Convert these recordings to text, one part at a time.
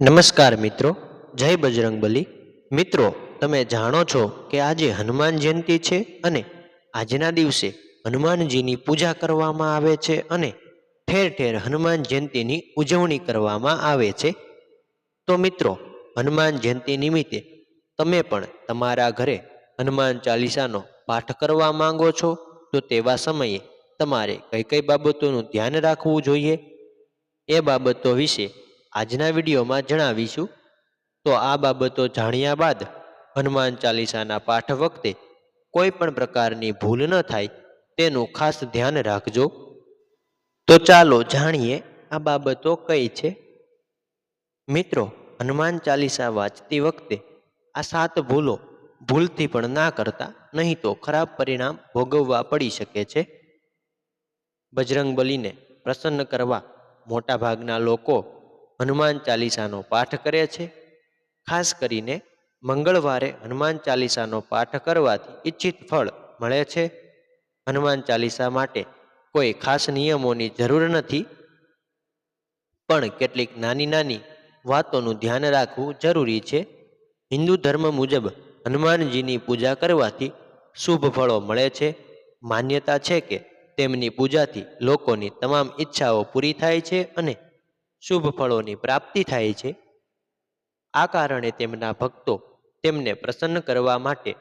નમસ્કાર મિત્રો, જય બજરંગબલી મિત્રો, તમે જાણો છો કે આજે હનુમાન જયંતિ છે અને આજના દિવસે હનુમાનજીની પૂજા કરવામાં આવે છે અને ઠેર ઠેર હનુમાન જયંતિની ઉજવણી કરવામાં આવે છે. તો મિત્રો, હનુમાન જયંતિ નિમિત્તે તમે પણ તમારા ઘરે હનુમાન ચાલીસાનો પાઠ કરવા માંગો છો, તો તેવા સમયે તમારે કઈ કઈ બાબતોનું ધ્યાન રાખવું જોઈએ? એ બાબતો વિશે આજના વિડીયોમાં જણાવીશું. તો આ બાબતો જાણ્યા બાદ હનુમાન ચાલીસાના પાઠ વખતે કોઈ પણ પ્રકારની ભૂલ ન થાય તેનું ખાસ ધ્યાન રાખજો. તો ચાલો જાણીએ આ બાબતો કઈ છે. મિત્રો, હનુમાન ચાલીસા વાંચતી વખતે આ સાત ભૂલો ભૂલથી પણ ના કરતા, નહીં તો ખરાબ પરિણામ ભોગવવા પડી શકે છે. બજરંગ બલીને પ્રસન્ન કરવા મોટાભાગના લોકો હનુમાન ચાલીસાનો પાઠ કરે છે. ખાસ કરીને મંગળવારે હનુમાન ચાલીસાનો પાઠ કરવાથી ઈચ્છિત ફળ મળે છે. હનુમાન ચાલીસા માટે કોઈ ખાસ નિયમોની જરૂર નથી. પણ કેટલીક નાની નાની વાતોનું ધ્યાન રાખવું જરૂરી છે. હિન્દુ ધર્મ મુજબ હનુમાનજીની પૂજા કરવાથી શુભ ફળો મળે છે. માન્યતા છે કે તેમની પૂજાથી લોકોની તમામ ઈચ્છાઓ પૂરી થાય છે અને શુભ ફળોની પ્રાપ્તિ થાય છે. આ કારણે તેમના ભક્તો તેમને પ્રસન્ન કરવા માટે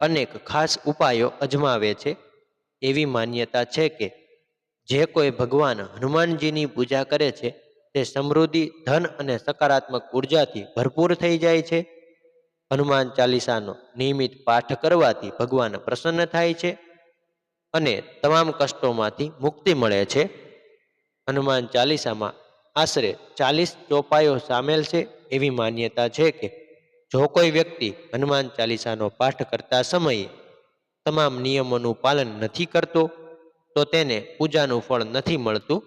અનેક ખાસ ઉપાયો અજમાવે છે. એવી માન્યતા છે કે જે કોઈ ભગવાન હનુમાનજીની પૂજા કરે છે, તે સમૃદ્ધિ, ધન અને સકારાત્મક ઉર્જાથી ભરપૂર થઈ જાય છે. હનુમાન ચાલીસાનો નિયમિત પાઠ કરવાથી ભગવાન પ્રસન્ન થાય છે અને તમામ કષ્ટોમાંથી મુક્તિ મળે છે. હનુમાન ચાલીસામાં આશરે ચાલીસ ચોપાઈઓ સામેલ છે એવી માન્યતા છે કે જો કોઈ વ્યક્તિ હનુમાન ચાલીસાનો પાઠ કરતા સમયે તમામ નિયમોનું પાલન નથી કરતો, તો તેને પૂજાનું ફળ નથી મળતું?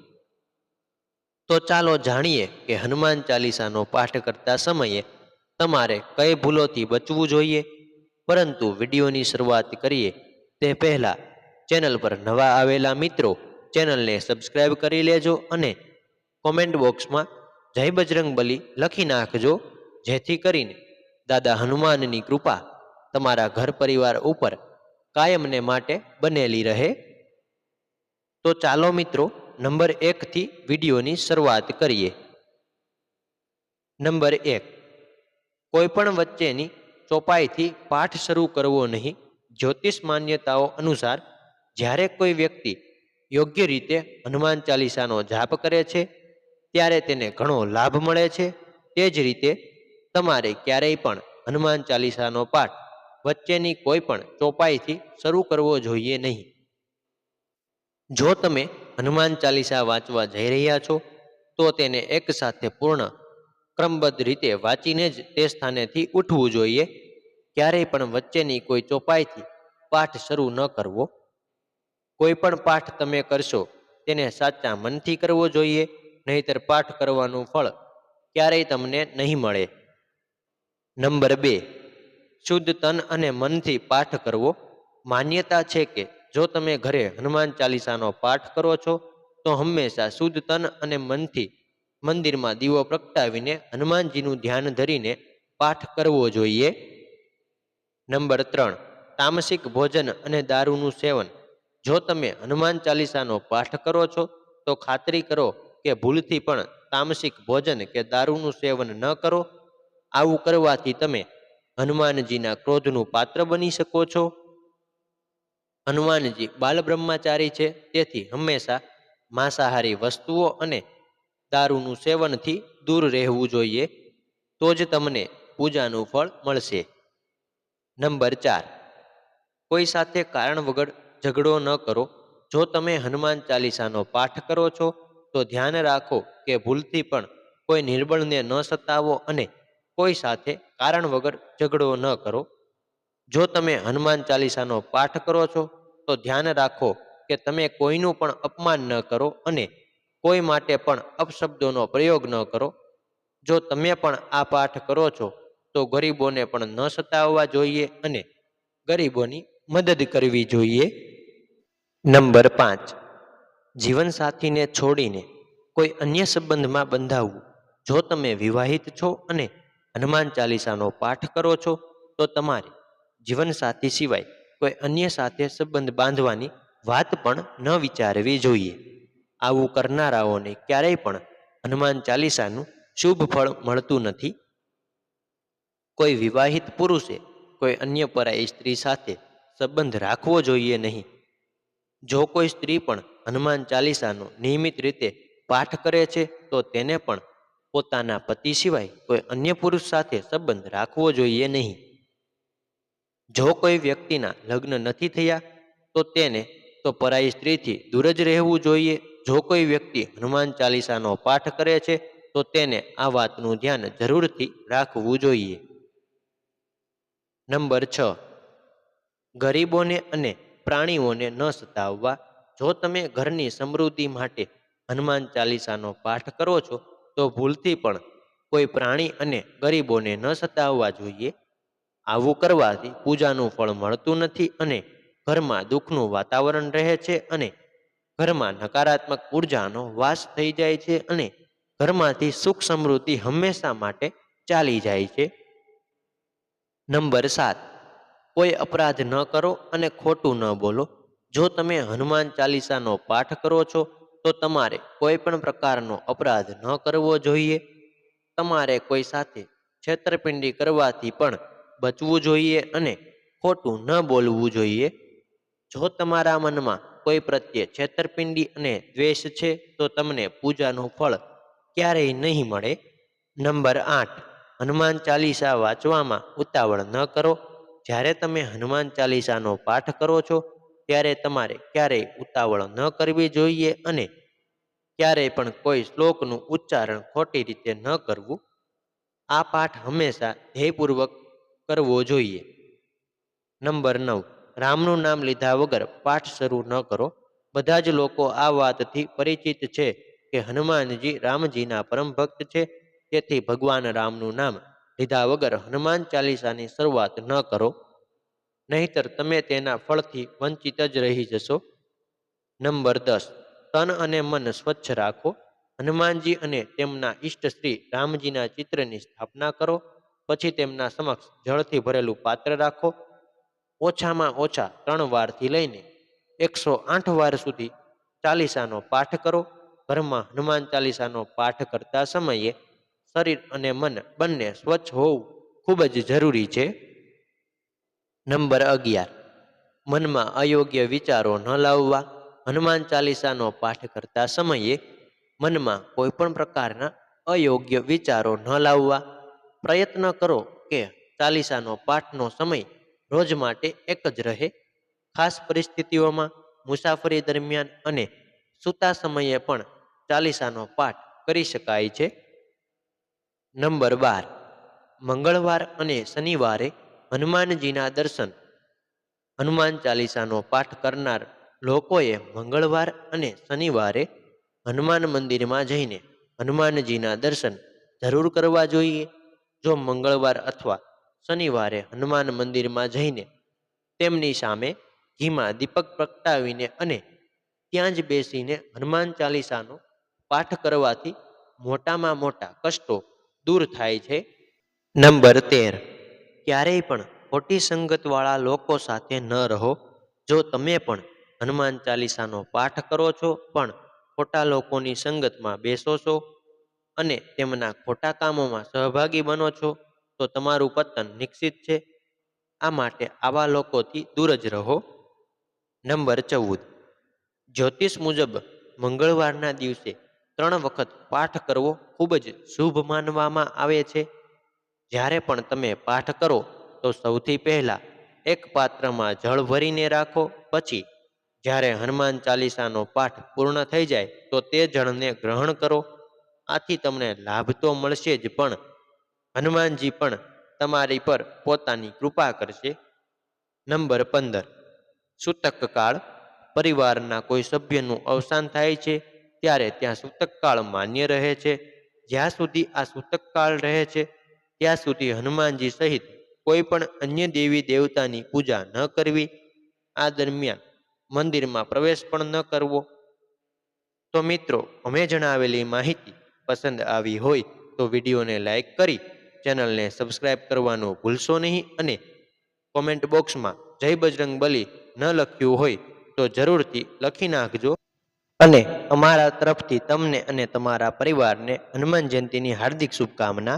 તો ચાલો જાણીએ કે હનુમાન ચાલીસાનો પાઠ કરતા સમયે તમારે કઈ ભૂલોથી બચવું જોઈએ? પરંતુ વિડીયોની શરૂઆત કરીએ તે પહેલાં ચેનલ પર નવા આવેલા મિત્રો ચેનલને સબસ્ક્રાઈબ કરી લેજો અને કોમેન્ટ બોક્સમાં જય બજરંગ બલી લખી નાખજો, જેથી કરીને દાદા હનુમાનની કૃપા તમારા ઘર પરિવાર ઉપર કાયમને માટે બનેલી રહે. તો ચાલો મિત્રો, નંબર એકથી વિડીયોની શરૂઆત કરીએ. નંબર એક. કોઈપણ વચ્ચેની ચોપાઈથી પાઠ શરૂ કરવો નહીં. જ્યોતિષ માન્યતાઓ અનુસાર જ્યારે કોઈ વ્યક્તિ યોગ્ય રીતે હનુમાન ચાલીસાનો જાપ કરે છે ત્યારે તેને ઘણો લાભ મળે છે. તે જ રીતે તમારે ક્યારેય પણ હનુમાન ચાલીસાનો પાઠ વચ્ચેની કોઈ પણ ચોપાઈથી શરૂ કરવો જોઈએ નહીં. જો તમે હનુમાન ચાલીસા વાંચવા જઈ રહ્યા છો, તો તેને એકસાથે પૂર્ણ ક્રમબદ્ધ રીતે વાંચીને જ તે સ્થાનેથી ઉઠવું જોઈએ. ક્યારેય પણ વચ્ચેની કોઈ ચોપાઈથી પાઠ શરૂ ન કરવો. કોઈ પણ પાઠ તમે કરશો, તેને સાચા મનથી કરવો જોઈએ. નહીતર પાઠ કરવાનું ફળ ક્યારેય તમને નહીં મળે. નંબર બે, શુદ્ધ તન અને મનથી પાઠ કરવો. માન્યતા છે કે જો તમે ઘરે હનુમાન ચાલીસાનો પાઠ કરો છો, તો હંમેશા શુદ્ધ તન અને મનથી મંદિરમાં દીવો પ્રગટાવીને હનુમાનજીનું ધ્યાન ધરીને પાઠ કરવો જોઈએ. નંબર ત્રણ, તામસિક ભોજન અને દારૂનું સેવન. જો તમે હનુમાન ચાલીસાનો પાઠ કરો છો, તો ખાતરી કરો કે ભૂલથી પણ તામસિક ભોજન કે દારૂનું સેવન ન કરો. આવું કરવાથી તમે હનુમાનજીના ક્રોધનું પાત્ર બની શકો છો. હનુમાનજી બાલ બ્રહ્મચારી છે, તેથી હંમેશા માંસાહારી વસ્તુઓ અને દારૂનું સેવનથી દૂર રહેવું જોઈએ. તો જ તમને પૂજાનું ફળ મળશે. નંબર ચાર. કોઈ સાથે કારણ વગર ઝઘડો ન કરો. જો તમે હનુમાન ચાલીસાનો પાઠ કરો છો તો ધ્યાન રાખો કે ભૂલથી પણ કોઈ નિર્બળને ન સતાવો અને કોઈ સાથે કારણ વગર ઝઘડો ન કરો. જો તમે હનુમાન ચાલીસાનો પાઠ કરો છો, તો ધ્યાન રાખો કે તમે કોઈનું પણ અપમાન ન કરો અને કોઈ માટે પણ અપશબ્દોનો પ્રયોગ ન કરો. જો તમે પણ આ પાઠ કરો છો, તો ગરીબોને પણ ન સતાવવા જોઈએ અને ગરીબોની મદદ કરવી જોઈએ. નંબર પાંચ. જીવનસાથીને છોડીને કોઈ અન્ય સંબંધમાં બંધાવવું. જો તમે વિવાહિત છો અને હનુમાન ચાલીસાનો પાઠ કરો છો, તો તમારે જીવનસાથી સિવાય કોઈ અન્ય સાથે સંબંધ બાંધવાની વાત પણ ન વિચારવી જોઈએ. આવું કરનારાઓને ક્યારેય પણ હનુમાન ચાલીસાનું શુભ ફળ મળતું નથી. કોઈ વિવાહિત પુરુષે કોઈ અન્ય પરાઈ સ્ત્રી સાથે સંબંધ રાખવો જોઈએ નહીં. જો કોઈ સ્ત્રી પણ હનુમાન ચાલીસાનો નિયમિત રીતે પાઠ કરે છે, તો તેને પણ પોતાના પતિ સિવાય કોઈ અન્ય પુરુષ સાથે સંબંધ રાખવો જોઈએ નહીં. જો કોઈ વ્યક્તિના લગ્ન નથી થયા, તો તેને તો પરાઈ સ્ત્રીથી દૂર જ રહેવું જોઈએ. જો કોઈ વ્યક્તિ હનુમાન ચાલીસાનો પાઠ કરે છે, તો તેને આ વાતનું ધ્યાન જરૂરથી રાખવું જોઈએ. નંબર છ. ગરીબોને અને પ્રાણીઓને ન સતાવવા જો તમે ઘરની સમૃદ્ધિ માટે હનુમાન ચાલીસાનો પાઠ કરો છો, તો ભૂલથી પણ કોઈ પ્રાણી અને ગરીબોને ન સતાવવા જોઈએ. આવું કરવાથી પૂજાનું ફળ મળતું નથી અને ઘરમાં દુઃખનું વાતાવરણ રહે છે અને ઘરમાં નકારાત્મક ઉર્જાનો વાસ થઈ જાય છે અને ઘરમાંથી સુખ સમૃદ્ધિ હંમેશા માટે ચાલી જાય છે. નંબર સાત, કોઈ અપરાધ ન કરો અને ખોટું ન બોલો. જો તમે હનુમાન ચાલીસાનો પાઠ કરો છો, તો તમારે કોઈ પણ પ્રકારનો અપરાધ ન કરવો જોઈએ. તમારે કોઈ સાથે છેતરપિંડી કરવાથી પણ બચવું જોઈએ અને ખોટું ન બોલવું જોઈએ. જો તમારા મનમાં કોઈ પ્રત્યે છેતરપિંડી અને દ્વેષ છે, તો તમને પૂજાનું ફળ ક્યારેય નહીં મળે. નંબર આઠ. હનુમાન ચાલીસા વાંચવામાં ઉતાવળ ન કરો. જ્યારે તમે હનુમાન ચાલીસાનો પાઠ કરો છો ત્યારે તમારે ક્યારેય ઉતાવળ ન કરવી જોઈએ અને ક્યારેય પણ કોઈ શ્લોકનું ઉચ્ચારણ ખોટી રીતે ન કરવું. આ પાઠ હંમેશા ધ્યેયપૂર્વક કરવો જોઈએ. નંબર નવ. રામનું નામ લીધા વગર પાઠ શરૂ ન કરો. બધા જ લોકો આ વાતથી પરિચિત છે કે હનુમાનજી રામજીના પરમ ભક્ત છે. તેથી ભગવાન રામનું નામ લીધા વગર હનુમાન ચાલીસાની શરૂઆત ન કરો. નહીતર તમે તેના ફળથી વંચિત જ રહી જશો. નંબર દસ. તન અને મન સ્વચ્છ રાખો. હનુમાનજી અને તેમના ઈષ્ટ શ્રી રામજીના ચિત્રની સ્થાપના કરો. પછી તેમના સમક્ષ જળથી ભરેલું પાત્ર રાખો. ઓછામાં ઓછા ત્રણ વારથી લઈને એકસો આઠ વાર સુધી ચાલીસાનો પાઠ કરો. ઘરમાં હનુમાન ચાલીસાનો પાઠ કરતા સમયે શરીર અને મન બંને સ્વચ્છ હોવું ખૂબ જ જરૂરી છે. નંબર અગિયાર. મનમાં અયોગ્ય વિચારો ન લાવવા, હનુમાન ચાલીસાનો પાઠ કરતા સમયે મનમાં કોઈ પણ પ્રકારના અયોગ્ય વિચારો ન લાવવા. પ્રયત્ન કરો કે ચાલીસાનો પાઠનો સમય રોજ માટે એક જ રહે. ખાસ પરિસ્થિતિઓમાં મુસાફરી દરમિયાન અને સૂતા સમયે પણ ચાલીસાનો પાઠ કરી શકાય છે. નંબર બાર. મંગળવાર અને શનિવારે હનુમાનજીના દર્શન, હનુમાન ચાલીસાનો પાઠ કરનાર લોકોએ મંગળવાર અને શનિવારે હનુમાન મંદિરમાં જઈને હનુમાનજીના દર્શન જરૂર કરવા જોઈએ. જો મંગળવાર અથવા શનિવારે હનુમાન મંદિરમાં જઈને તેમની સામે ઘીમાં દીપક પ્રગટાવીને અને ત્યાં જ બેસીને હનુમાન ચાલીસાનો પાઠ કરવાથી મોટામાં મોટા કષ્ટો દૂર થાય છે. નંબર તેર. ક્યારેય પણ ખોટી સંગતવાળા લોકો સાથે ન રહો. જો તમે પણ હનુમાન ચાલીસાનો પાઠ કરો છો, પણ ખોટા લોકોની સંગતમાં બેસો છો અને તેમના ખોટા કામોમાં સહભાગી બનો છો, તો તમારું પતન નિશ્ચિત છે. આ માટે આવા લોકોથી દૂર જ રહો. નંબર ચૌદ. જ્યોતિષ મુજબ મંગળવારના દિવસે ત્રણ વખત પાઠ કરવો ખૂબ જ શુભ માનવામાં આવે છે. જ્યારે પણ તમે પાઠ કરો તો સૌથી પહેલાં એક પાત્રમાં જળ ભરીને રાખો, પછી જ્યારે હનુમાન ચાલીસાનો પાઠ પૂર્ણ થઈ જાય તો તે જળને ગ્રહણ કરો. આથી તમને લાભ તો મળશે જ, પણ હનુમાનજી પણ તમારી પર પોતાની કૃપા કરશે. નંબર પંદર. સૂતક કાળ પરિવારના કોઈ સભ્યનું અવસાન થાય છે, ત્યારે ત્યાં સૂતક કાળ માન્ય રહે છે. જ્યાં સુધી આ સૂતક કાળ રહે છે, ત્યાં સુધી હનુમાનજી સહિત કોઈ પણ અન્ય દેવી દેવતાની પૂજા ન કરવી, આ દરમિયાન મંદિરમાં પ્રવેશ પણ ન કરવો. તો મિત્રો, અમે જણાવેલી માહિતી પસંદ આવી હોય તો વિડીયોને લાઇક કરી ચેનલને સબસ્ક્રાઇબ કરવાનું ભૂલશો નહીં અને કોમેન્ટ બોક્સમાં જય બજરંગ બલી ન લખ્યું હોય તો જરૂરથી લખી નાખજો. અને અમારા તરફથી તમને અને તમારા પરિવારને હનુમાન જયંતીની હાર્દિક શુભકામના.